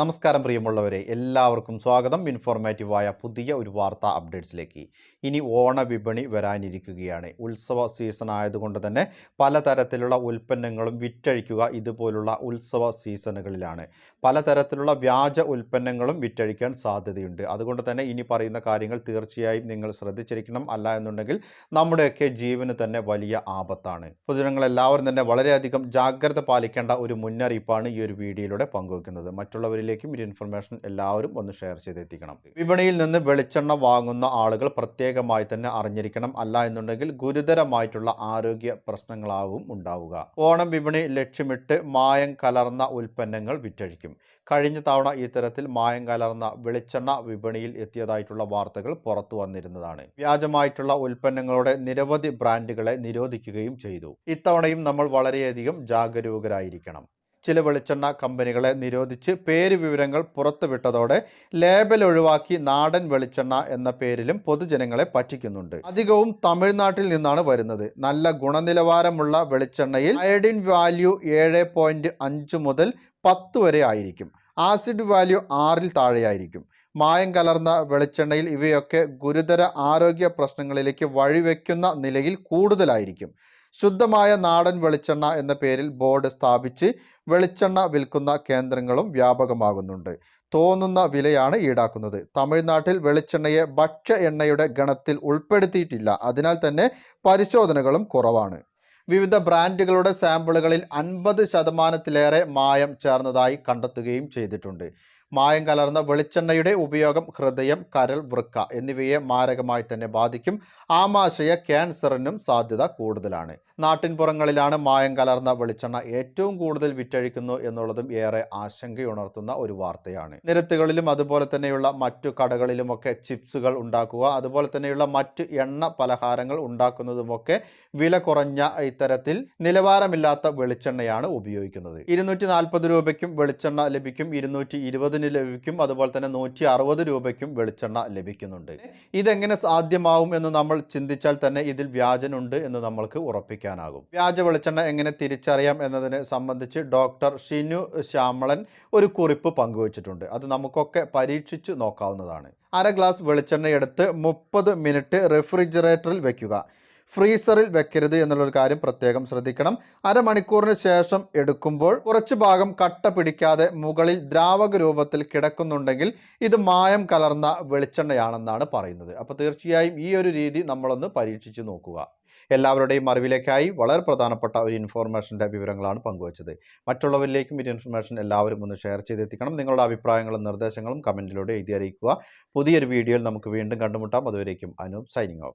നമസ്കാരം പ്രിയമുള്ളവരെ എല്ലാവർക്കും സ്വാഗതം. ഇൻഫോർമേറ്റീവായ പുതിയ ഒരു വാർത്താ അപ്ഡേറ്റ്സിലേക്ക്. ഇനി ഓണ വിപണി വരാനിരിക്കുകയാണ്. ഉത്സവ സീസൺ ആയതുകൊണ്ട് തന്നെ പലതരത്തിലുള്ള ഉൽപ്പന്നങ്ങളും വിറ്റഴിക്കുക ഇതുപോലുള്ള ഉത്സവ സീസണുകളിലാണ്. പലതരത്തിലുള്ള വ്യാജ ഉൽപ്പന്നങ്ങളും വിറ്റഴിക്കാൻ സാധ്യതയുണ്ട്. അതുകൊണ്ട് തന്നെ ഇനി പറയുന്ന കാര്യങ്ങൾ തീർച്ചയായും നിങ്ങൾ ശ്രദ്ധിച്ചിരിക്കണം. അല്ല എന്നുണ്ടെങ്കിൽ നമ്മുടെയൊക്കെ ജീവന് തന്നെ വലിയ ആപത്താണ്. പൊതുജനങ്ങൾ എല്ലാവരും തന്നെ വളരെയധികം ജാഗ്രത പാലിക്കേണ്ട ഒരു മുന്നറിയിപ്പാണ് ഈ ഒരു വീഡിയോയിലൂടെ പങ്കുവെക്കുന്നത്. മറ്റുള്ളവരിലേക്കും ഈ ഇൻഫർമേഷൻ എല്ലാവരും ഒന്ന് ഷെയർ ചെയ്തെത്തിക്കണം. വിപണിയിൽ നിന്ന് വെളിച്ചെണ്ണ വാങ്ങുന്ന ആളുകൾ പ്രത്യേകമായി തന്നെ അറിഞ്ഞിരിക്കണം അല്ല എന്നുണ്ടെങ്കിൽ ഗുരുതരമായിട്ടുള്ള ആരോഗ്യ പ്രശ്നങ്ങളാവും ഉണ്ടാവുക. ഓണം വിപണി ലക്ഷ്യമിട്ട് മായം കലർന്ന ഉൽപ്പന്നങ്ങൾ വിറ്റഴിക്കും. കഴിഞ്ഞ തവണ ഇത്തരത്തിൽ മായം കലർന്ന വെളിച്ചെണ്ണ വിപണിയിൽ എത്തിയതായിട്ടുള്ള വാർത്തകൾ പുറത്തു വന്നിരുന്നതാണ്. വ്യാജമായിട്ടുള്ള ഉൽപ്പന്നങ്ങളുടെ നിരവധി ബ്രാൻഡുകളെ നിരോധിക്കുകയും ചെയ്തു. ഇത്തവണയും നമ്മൾ വളരെയധികം ജാഗരൂകരായിരിക്കണം. ചില വെളിച്ചെണ്ണ കമ്പനികളെ നിരോധിച്ച് പേര് വിവരങ്ങൾ പുറത്തുവിട്ടതോടെ ലേബൽ ഒഴിവാക്കി നാടൻ വെളിച്ചെണ്ണ എന്ന പേരിലും പൊതുജനങ്ങളെ പറ്റിക്കുന്നുണ്ട്. അധികവും തമിഴ്നാട്ടിൽ നിന്നാണ് വരുന്നത്. നല്ല ഗുണനിലവാരമുള്ള വെളിച്ചെണ്ണയിൽ അയഡിൻ വാല്യൂ ഏഴ് പോയിന്റ് അഞ്ച് മുതൽ പത്ത് വരെ ആയിരിക്കും. ആസിഡ് വാല്യൂ ആറിൽ താഴെയായിരിക്കും. മായം കലർന്ന വെളിച്ചെണ്ണയിൽ ഇവയൊക്കെ ഗുരുതര ആരോഗ്യ പ്രശ്നങ്ങളിലേക്ക് വഴിവെക്കുന്ന നിലയിൽ കൂടുതലായിരിക്കും. ശുദ്ധമായ നാടൻ വെളിച്ചെണ്ണ എന്ന പേരിൽ ബോർഡ് സ്ഥാപിച്ച് വെളിച്ചെണ്ണ വിൽക്കുന്ന കേന്ദ്രങ്ങളും വ്യാപകമാകുന്നുണ്ട്. തോന്നുന്ന വിലയാണ് ഈടാക്കുന്നത്. തമിഴ്നാട്ടിൽ വെളിച്ചെണ്ണയെ ഭക്ഷ്യ എണ്ണയുടെ ഗണത്തിൽ ഉൾപ്പെടുത്തിയിട്ടില്ല. അതിനാൽ തന്നെ പരിശോധനകളും കുറവാണ്. വിവിധ ബ്രാൻഡുകളുടെ സാമ്പിളുകളിൽ അൻപത് ശതമാനത്തിലേറെ മായം ചേർന്നതായി കണ്ടെത്തുകയും ചെയ്തിട്ടുണ്ട്. മായം കലർന്ന വെളിച്ചെണ്ണയുടെ ഉപയോഗം ഹൃദയം കരൾ വൃക്ക എന്നിവയെ മാരകമായി തന്നെ ബാധിക്കും. ആമാശയ ക്യാൻസറിനും സാധ്യത കൂടുതലാണ്. നാട്ടിൻപുറങ്ങളിലാണ് മായം കലർന്ന വെളിച്ചെണ്ണ ഏറ്റവും കൂടുതൽ വിറ്റഴിക്കുന്നു എന്നുള്ളതും ഏറെ ആശങ്കയുണർത്തുന്ന ഒരു വാർത്തയാണ്. നിരത്തുകളിലും അതുപോലെ തന്നെയുള്ള മറ്റു കടകളിലുമൊക്കെ ചിപ്സുകൾ ഉണ്ടാക്കുക അതുപോലെ തന്നെയുള്ള മറ്റ് എണ്ണ പലഹാരങ്ങൾ ഉണ്ടാക്കുന്നതുമൊക്കെ വില കുറഞ്ഞ ഇത്തരത്തിൽ നിലവാരമില്ലാത്ത വെളിച്ചെണ്ണയാണ് ഉപയോഗിക്കുന്നത്. ഇരുന്നൂറ്റി നാൽപ്പത് രൂപയ്ക്കും വെളിച്ചെണ്ണ ലഭിക്കും. ഇരുന്നൂറ്റി ഇരുപതിന് ലഭിക്കും. അതുപോലെ തന്നെ നൂറ്റി അറുപത് രൂപയ്ക്കും വെളിച്ചെണ്ണ ലഭിക്കുന്നുണ്ട്. ഇതെങ്ങനെ സാധ്യമാവും എന്ന് നമ്മൾ ചിന്തിച്ചാൽ തന്നെ ഇതിൽ വ്യാജനുണ്ട് എന്ന് നമ്മൾക്ക് ഉറപ്പിക്കാനാകും. വ്യാജ വെളിച്ചെണ്ണ എങ്ങനെ തിരിച്ചറിയാം എന്നതിനെ സംബന്ധിച്ച് ഡോക്ടർ ഷിനു ശ്യാമളൻ ഒരു കുറിപ്പ് പങ്കുവച്ചിട്ടുണ്ട്. അത് നമുക്കൊക്കെ പരീക്ഷിച്ച് നോക്കാവുന്നതാണ്. അര ഗ്ലാസ് വെളിച്ചെണ്ണ എടുത്ത് മുപ്പത് മിനിറ്റ് റെഫ്രിജറേറ്ററിൽ വെക്കുക. ഫ്രീസറിൽ വെക്കരുത് എന്നുള്ളൊരു കാര്യം പ്രത്യേകം ശ്രദ്ധിക്കണം. അരമണിക്കൂറിന് ശേഷം എടുക്കുമ്പോൾ കുറച്ച് ഭാഗം കട്ട പിടിക്കാതെ മുകളിൽ ദ്രാവക രൂപത്തിൽ കിടക്കുന്നുണ്ടെങ്കിൽ ഇത് മായം കലർന്ന വെളിച്ചെണ്ണയാണെന്നാണ് പറയുന്നത്. അപ്പോൾ തീർച്ചയായും ഈ ഒരു രീതി നമ്മളൊന്ന് പരീക്ഷിച്ച് നോക്കുക. എല്ലാവരുടെയും അറിവിലേക്കായി വളരെ പ്രധാനപ്പെട്ട ഒരു ഇൻഫോർമേഷന്റെ വിവരങ്ങളാണ് പങ്കുവച്ചത്. മറ്റുള്ളവരിലേക്കും ഈ ഇൻഫർമേഷൻ എല്ലാവരും ഒന്ന് ഷെയർ ചെയ്തെത്തിക്കണം. നിങ്ങളുടെ അഭിപ്രായങ്ങളും നിർദ്ദേശങ്ങളും കമന്റിലൂടെ എഴുതി അറിയിക്കുക. പുതിയൊരു വീഡിയോയിൽ നമുക്ക് വീണ്ടും കണ്ടുമുട്ടാം. അതുവരേക്കും അനൂപ് സൈനിങ് ഓഫ്.